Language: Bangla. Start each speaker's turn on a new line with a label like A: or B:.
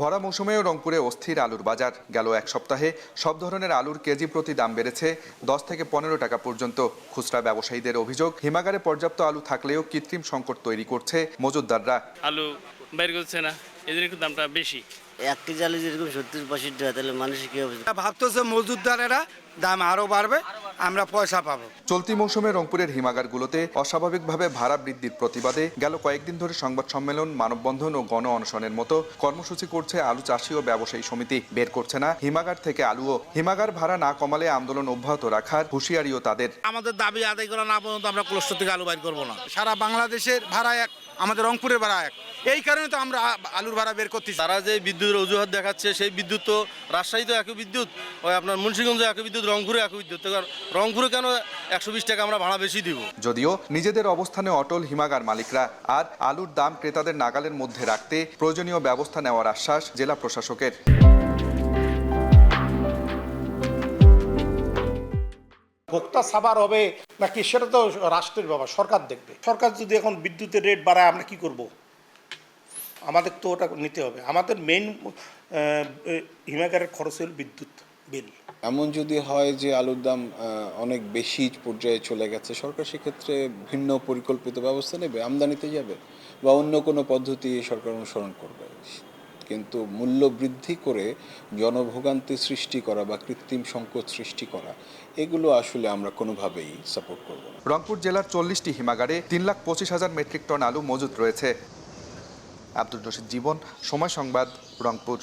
A: ভরা মৌসুমেও রংপুরে অস্থির আলুর বাজার। গেল এক সপ্তাহে সব ধরনের আলুর কেজি প্রতি দাম বেড়েছে দশ থেকে পনেরো টাকা পর্যন্ত। খুচরা ব্যবসায়ীদের অভিযোগ, হিমাগারে পর্যাপ্ত আলু থাকলেও কৃত্রিম সংকট তৈরি করছে মজুদদাররা
B: আলু বের করছে না। জন্য একটু দামটা বেশি।
C: এক কেজি আলু যেরকম সত্তর পঁয়ষট্টি টাকা তাহলে মানুষ কি হবে
D: ভাবতেছে মজুদদারেরা দাম আরও বাড়বে আমরা পয়সা পাবো।
A: চলতি মৌসুমে রংপুরের হিমাগারগুলোতে অস্বাভাবিকভাবে ভাড়া বৃদ্ধির প্রতিবাদে গেল কয়েকদিন ধরে সংবাদ সম্মেলন মানববন্ধন ও গণ অনশনের মতো কর্মসূচি করছে আলু চাষী ও ব্যবসায়ী সমিতি। বের করছে না হিমাগার থেকে আলুও হিমাগার ভাড়া না কমালে আন্দোলন অব্যাহত রাখার হুঁশিয়ারিও তাদের।
E: আমাদের দাবি আদায় করা না পর্যন্ত আমরা ক্লস্টার থেকে আলু বাইর করব না।
D: সারা বাংলাদেশের ভাড়া এক আমাদের রংপুরের ভাড়া এক। এই কারণে তো আমরা আ- আলুর ভাড়া বের করতেছি।
F: তারা যে বিদ্যুতের অজুহাত দেখাচ্ছে সেই বিদ্যুৎ তো রাজশাহী তো একই বিদ্যুৎ ওই আপনার মুন্সিগঞ্জে একই বিদ্যুৎ রংপুরে একই বিদ্যুৎ। কারণ রংপুরে কেন একশো বিশ টাকা আমরা ভাড়া বেশি দিব?
A: যদিও নিজেদের অবস্থানে অটল হিমাগার মালিকরা আর আলুর দাম ক্রেতাদের নাগালের মধ্যে রাখতে প্রয়োজনীয় ব্যবস্থা নেওয়ার আশ্বাস জেলা প্রশাসকের।
G: ভোক্তা সাবার হবে নাকি সেটা তো রাষ্ট্রের ব্যাপার সরকার দেখবে। সরকার যদি এখন বিদ্যুতের রেট বাড়ায় আমরা কি করব? আমাদের তো ওটা নিতে হবে। আমাদের মেইন হিমাগারের খরচ হল বিদ্যুৎ বিল।
H: এমন যদি হয় যে আলুর দাম অনেক বেশি পর্যায়ে চলে গেছে সরকার সেক্ষেত্রে ভিন্ন পরিকল্পিত ব্যবস্থা নেবে আমদানিতে যাবে বা অন্য কোনো পদ্ধতি সরকার অনুসরণ করবে। কিন্তু মূল্য বৃদ্ধি করে জনভোগান্তি সৃষ্টি করা বা কৃত্রিম সংকট সৃষ্টি করা এগুলো আসলে আমরা কোনোভাবেই সাপোর্ট করব
A: রংপুর জেলার চল্লিশটি হিমাগারে তিন লাখ পঁচিশ হাজার মেট্রিক টন আলু মজুত রয়েছে। আব্দুল রশিদ জীবন সময় সংবাদ রংপুর।